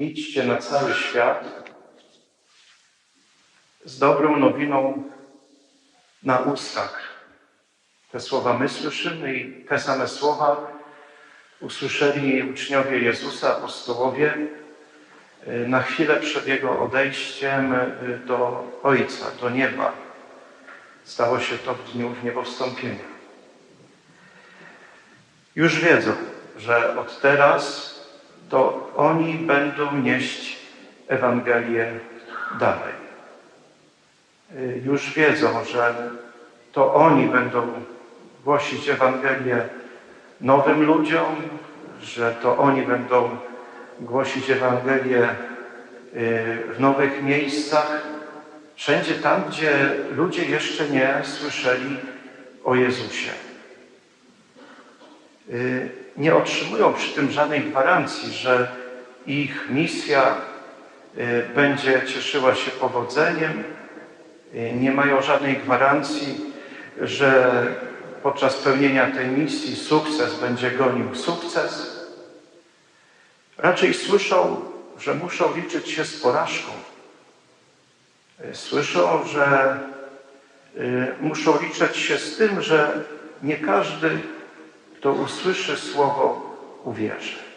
Idźcie na cały świat z dobrą nowiną na ustach. Te słowa my słyszymy i te same słowa usłyszeli uczniowie Jezusa, apostołowie, na chwilę przed Jego odejściem do Ojca, do nieba. Stało się to w dniu niebowstąpienia. Już wiedzą, że od teraz oni będą nieść Ewangelię dalej. Y, Już wiedzą, że to oni będą głosić Ewangelię nowym ludziom, że to oni będą głosić Ewangelię y, w nowych miejscach, wszędzie tam, gdzie ludzie jeszcze nie słyszeli o Jezusie. Y, Nie otrzymują przy tym żadnej gwarancji, że ich misja y, będzie cieszyła się powodzeniem. Y, Nie mają żadnej gwarancji, że podczas pełnienia tej misji sukces będzie gonił sukces. Raczej słyszą, że muszą liczyć się z porażką. Y, Słyszą, że muszą liczyć się z tym, że nie każdy, kto usłyszy słowo, uwierzy.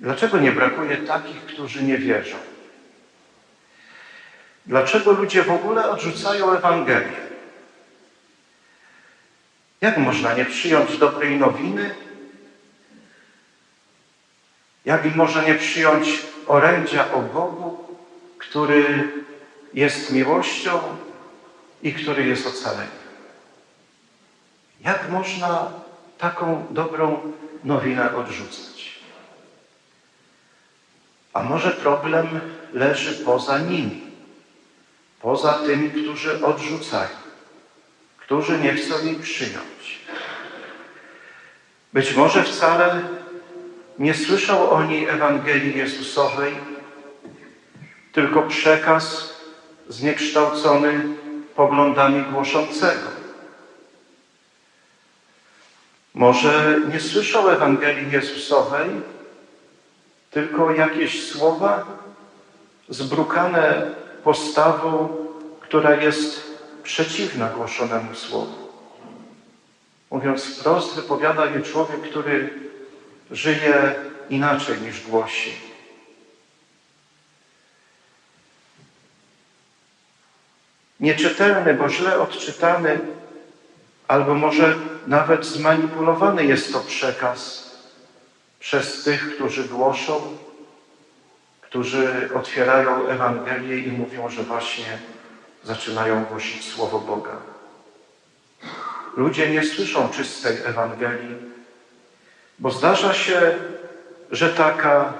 Dlaczego nie brakuje takich, którzy nie wierzą? Dlaczego ludzie w ogóle odrzucają Ewangelię? Jak można nie przyjąć dobrej nowiny? Jak można nie przyjąć orędzia o Bogu, który jest miłością i który jest ocaleniem? Jak można taką dobrą nowinę odrzucać? A może problem leży poza nimi, poza tymi, którzy odrzucają, którzy nie chcą jej przyjąć. Być może wcale nie słyszą oni Ewangelii Jezusowej, tylko przekaz zniekształcony poglądami głoszącego. Może nie słyszą Ewangelii Jezusowej, tylko jakieś słowa zbrukane postawą, która jest przeciwna głoszonemu słowu. Mówiąc wprost, wypowiada je człowiek, który żyje inaczej niż głosi. Nieczytelny, bo źle odczytany, albo może nawet zmanipulowany jest to przekaz przez tych, którzy głoszą, którzy otwierają Ewangelię i mówią, że właśnie zaczynają głosić Słowo Boga. Ludzie nie słyszą czystej Ewangelii, bo zdarza się, że taka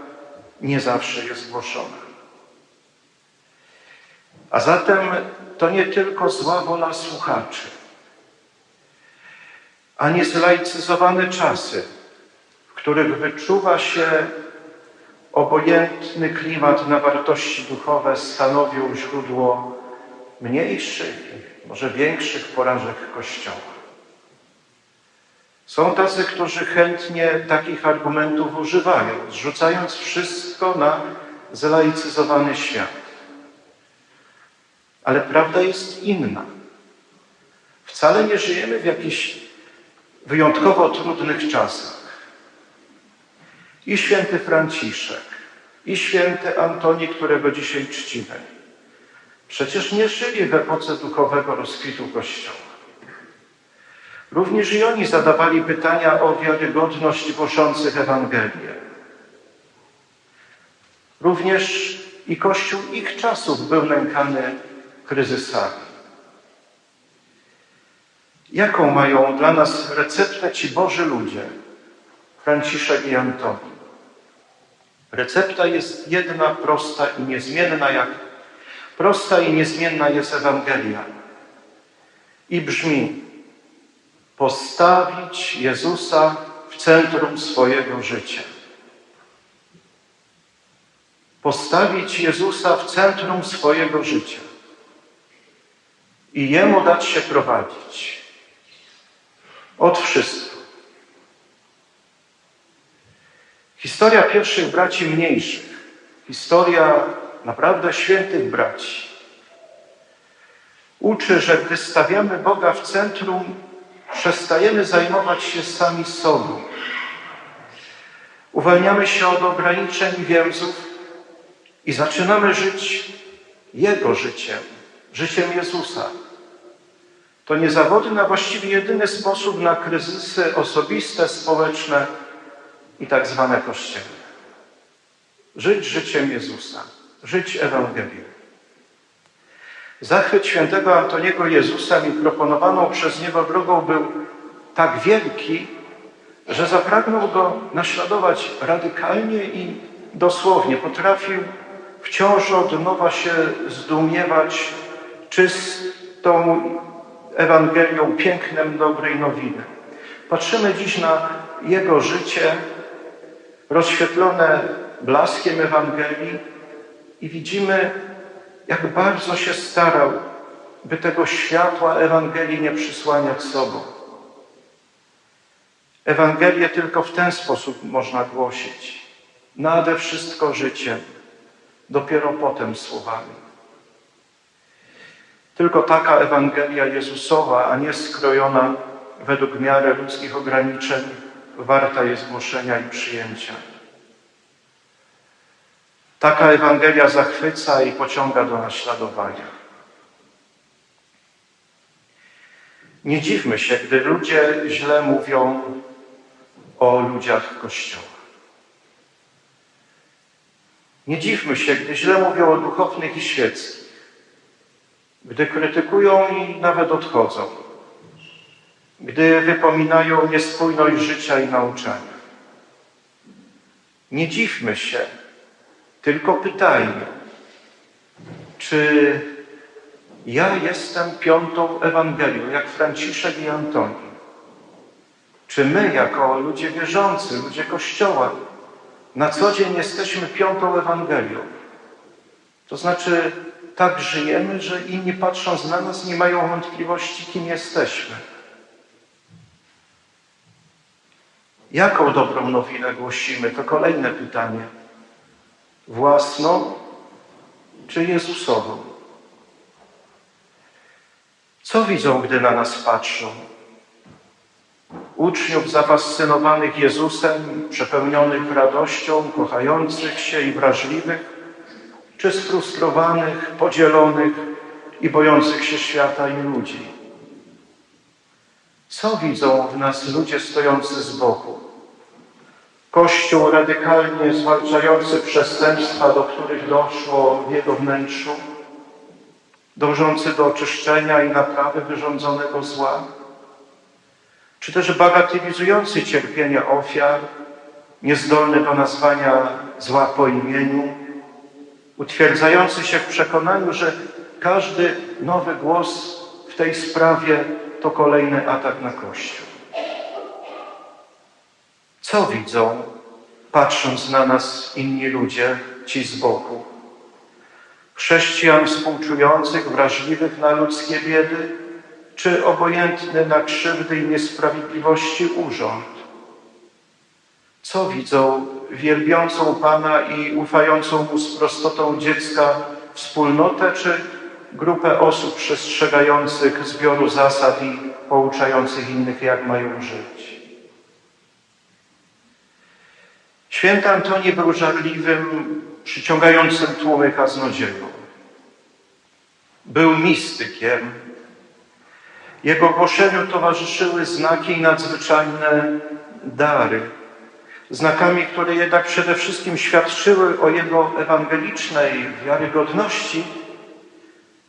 nie zawsze jest głoszona. A zatem to nie tylko zła wola słuchaczy, ani zlaicyzowane czasy, których wyczuwa się obojętny klimat na wartości duchowe, stanowią źródło mniejszych, może większych porażek Kościoła. Są tacy, którzy chętnie takich argumentów używają, zrzucając wszystko na zlaicyzowany świat. Ale prawda jest inna. Wcale nie żyjemy w jakichś wyjątkowo trudnych czasach. I święty Franciszek, i święty Antoni, którego dzisiaj czcimy, przecież nie żyli w epoce duchowego rozkwitu Kościoła. Również i oni zadawali pytania o wiarygodność głoszących Ewangelię. Również i Kościół ich czasów był nękany kryzysami. Jaką mają dla nas receptę ci Boży ludzie, Franciszek i Antoni? Recepta jest jedna, prosta i niezmienna, jak prosta i niezmienna jest Ewangelia. I brzmi: postawić Jezusa w centrum swojego życia. Postawić Jezusa w centrum swojego życia i Jemu dać się prowadzić. Od wszystko. Historia pierwszych braci mniejszych, historia naprawdę świętych braci, uczy, że gdy stawiamy Boga w centrum, przestajemy zajmować się sami sobą. Uwalniamy się od ograniczeń i więzów i zaczynamy żyć Jego życiem, życiem Jezusa. To niezawodny, a właściwie jedyny sposób na kryzysy osobiste, społeczne i tak zwane kościelne. Żyć życiem Jezusa, żyć Ewangelią. Zachwyt świętego Antoniego Jezusa i proponowaną przez niego drogą był tak wielki, że zapragnął go naśladować radykalnie i dosłownie. Potrafił wciąż od nowa się zdumiewać czystą Ewangelią, pięknem dobrej nowiny. Patrzymy dziś na jego życie rozświetlone blaskiem Ewangelii i widzimy, jak bardzo się starał, by tego światła Ewangelii nie przysłaniać sobą. Ewangelię tylko w ten sposób można głosić. Nade wszystko życiem, dopiero potem słowami. Tylko taka Ewangelia Jezusowa, a nie skrojona według miary ludzkich ograniczeń, warta jest głoszenia i przyjęcia. Taka Ewangelia zachwyca i pociąga do naśladowania. Nie dziwmy się, gdy ludzie źle mówią o ludziach Kościoła. Nie dziwmy się, gdy źle mówią o duchownych i świeckich, gdy krytykują i nawet odchodzą, gdy wypominają niespójność życia i nauczania. Nie dziwmy się, tylko pytajmy, czy ja jestem piątą Ewangelią, jak Franciszek i Antoni? Czy my, jako ludzie wierzący, ludzie Kościoła, na co dzień jesteśmy piątą Ewangelią? To znaczy, tak żyjemy, że inni patrząc na nas nie mają wątpliwości, kim jesteśmy. Jaką dobrą nowinę głosimy? To kolejne pytanie. Własną czy Jezusową? Co widzą, gdy na nas patrzą? Uczniów zafascynowanych Jezusem, przepełnionych radością, kochających się i wrażliwych, czy sfrustrowanych, podzielonych i bojących się świata i ludzi? Co widzą w nas ludzie stojący z boku? Kościół radykalnie zwalczający przestępstwa, do których doszło w jego wnętrzu, dążący do oczyszczenia i naprawy wyrządzonego zła, czy też bagatelizujący cierpienie ofiar, niezdolny do nazwania zła po imieniu, utwierdzający się w przekonaniu, że każdy nowy głos w tej sprawie to kolejny atak na Kościół. Co widzą, patrząc na nas inni ludzie, ci z boku? Chrześcijan współczujących, wrażliwych na ludzkie biedy, czy obojętny na krzywdy i niesprawiedliwości urząd? Co widzą wielbiącą Pana i ufającą Mu z prostotą dziecka wspólnotę, czy grupę osób przestrzegających zbioru zasad i pouczających innych, jak mają żyć? Święty Antoni był żarliwym, przyciągającym tłumy kaznodzieją. Był mistykiem. Jego głoszeniu towarzyszyły znaki i nadzwyczajne dary. Znakami, które jednak przede wszystkim świadczyły o jego ewangelicznej wiarygodności,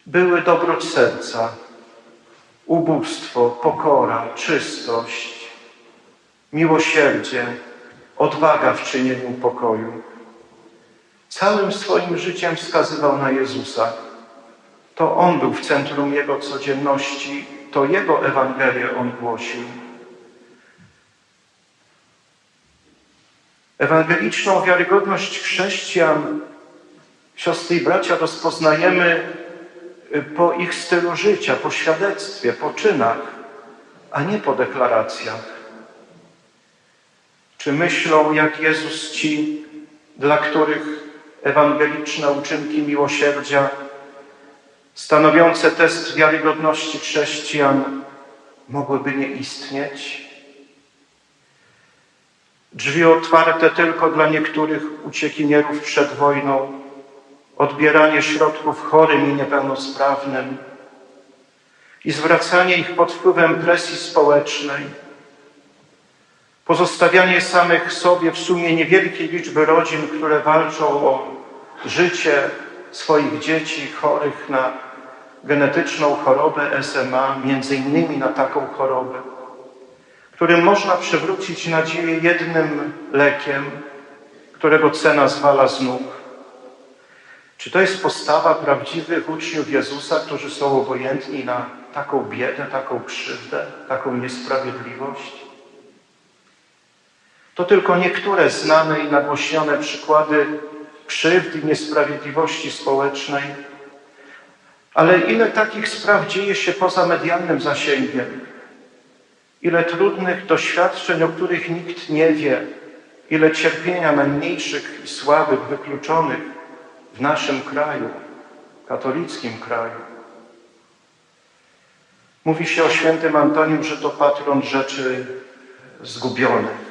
były dobroć serca, ubóstwo, pokora, czystość, miłosierdzie, odwaga w czynieniu pokoju. Całym swoim życiem wskazywał na Jezusa. To On był w centrum Jego codzienności, to Jego Ewangelię On głosił. Ewangeliczną wiarygodność chrześcijan, siostry i bracia, rozpoznajemy po ich stylu życia, po świadectwie, po czynach, a nie po deklaracjach. Czy myślą jak Jezus ci, dla których ewangeliczne uczynki miłosierdzia, stanowiące test wiarygodności chrześcijan, mogłyby nie istnieć? Drzwi otwarte tylko dla niektórych uciekinierów przed wojną, odbieranie środków chorym i niepełnosprawnym i zwracanie ich pod wpływem presji społecznej, pozostawianie samych sobie w sumie niewielkiej liczby rodzin, które walczą o życie swoich dzieci chorych na genetyczną chorobę SMA, między innymi na taką chorobę, którym można przywrócić nadzieję jednym lekiem, którego cena zwala z nóg. Czy to jest postawa prawdziwych uczniów Jezusa, którzy są obojętni na taką biedę, taką krzywdę, taką niesprawiedliwość? To tylko niektóre znane i nagłośnione przykłady krzywd i niesprawiedliwości społecznej, ale ile takich spraw dzieje się poza medialnym zasięgiem? Ile trudnych doświadczeń, o których nikt nie wie, ile cierpienia najmniejszych i słabych, wykluczonych w naszym kraju, katolickim kraju. Mówi się o świętym Antonim, że to patron rzeczy zgubionych.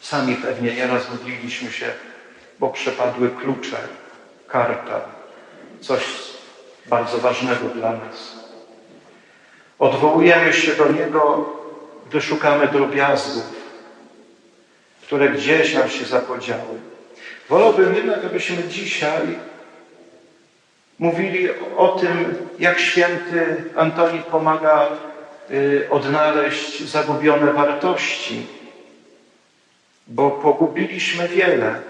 Sami pewnie nieraz modliliśmy się, bo przepadły klucze, karta, coś bardzo ważnego dla nas. Odwołujemy się do Niego, gdy szukamy drobiazgów, które gdzieś nam się zapodziały. Wolałbym jednak, abyśmy dzisiaj mówili o tym, jak święty Antoni pomaga y, odnaleźć zagubione wartości, bo pogubiliśmy wiele.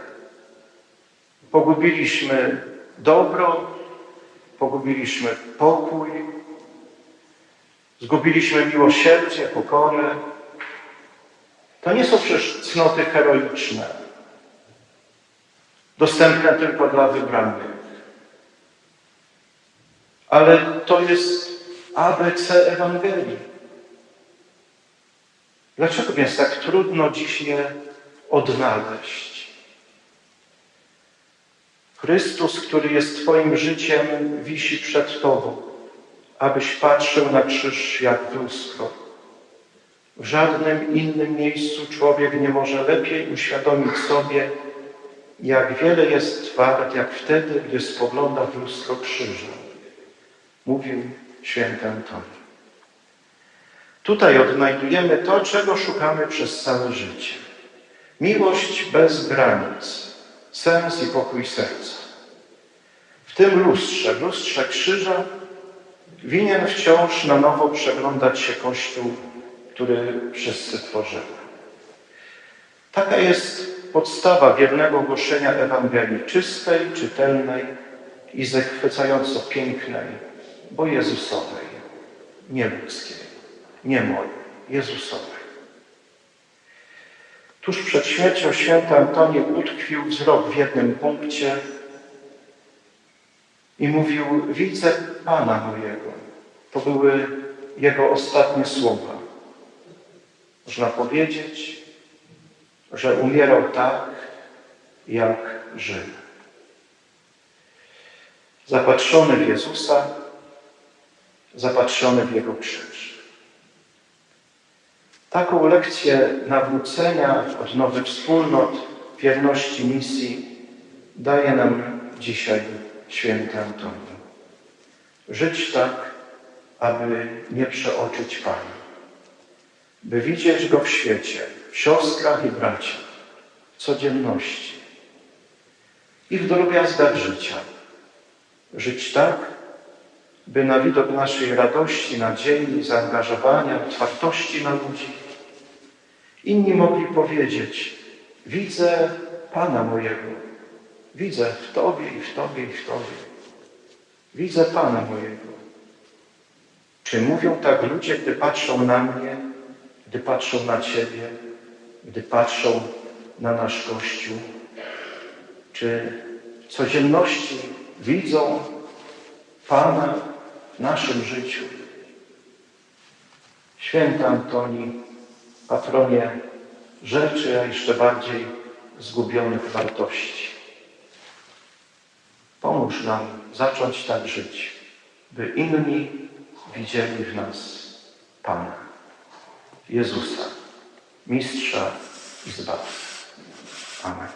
Pogubiliśmy dobro, pogubiliśmy pokój, zgubiliśmy miłosierdzie, pokorę. To nie są przecież cnoty heroiczne, dostępne tylko dla wybranych. Ale to jest ABC Ewangelii. Dlaczego więc tak trudno dziś je odnaleźć? Chrystus, który jest Twoim życiem, wisi przed Tobą, abyś patrzył na krzyż jak w lustro. W żadnym innym miejscu człowiek nie może lepiej uświadomić sobie, jak wiele jest wart, jak wtedy, gdy spogląda w lustro krzyża. Mówił święty Antoni. Tutaj odnajdujemy to, czego szukamy przez całe życie. Miłość bez granic, sens i pokój serca. W tym lustrze, w lustrze krzyża, winien wciąż na nowo przeglądać się Kościół, który wszyscy tworzymy. Taka jest podstawa wiernego głoszenia Ewangelii, czystej, czytelnej i zachwycająco pięknej, bo Jezusowej, nie ludzkiej, nie mojej, Jezusowej. Tuż przed śmiercią święty Antoni utkwił wzrok w jednym punkcie i mówił, widzę Pana mojego. To były jego ostatnie słowa. Można powiedzieć, że umierał tak, jak żył. Zapatrzony w Jezusa, zapatrzony w Jego krzyż. Taką lekcję nawrócenia od nowych wspólnot, wierności misji daje nam dzisiaj święty Antoni. Żyć tak, aby nie przeoczyć Pana, by widzieć Go w świecie, siostrach i braciach, codzienności i w drobiazgach życia. Żyć tak, by na widok naszej radości, nadziei, zaangażowania, otwartości na ludzi, inni mogli powiedzieć, widzę Pana mojego, widzę w Tobie i w Tobie i w Tobie. Widzę Pana mojego. Czy mówią tak ludzie, gdy patrzą na mnie, gdy patrzą na Ciebie, gdy patrzą na nasz Kościół? Czy w codzienności widzą Pana w naszym życiu? Święty Antoni, patronie rzeczy, a jeszcze bardziej zgubionych wartości. Pomóż nam zacząć tak żyć, by inni widzieli w nas Pana, Jezusa, Mistrza i Zbawcę. Amen.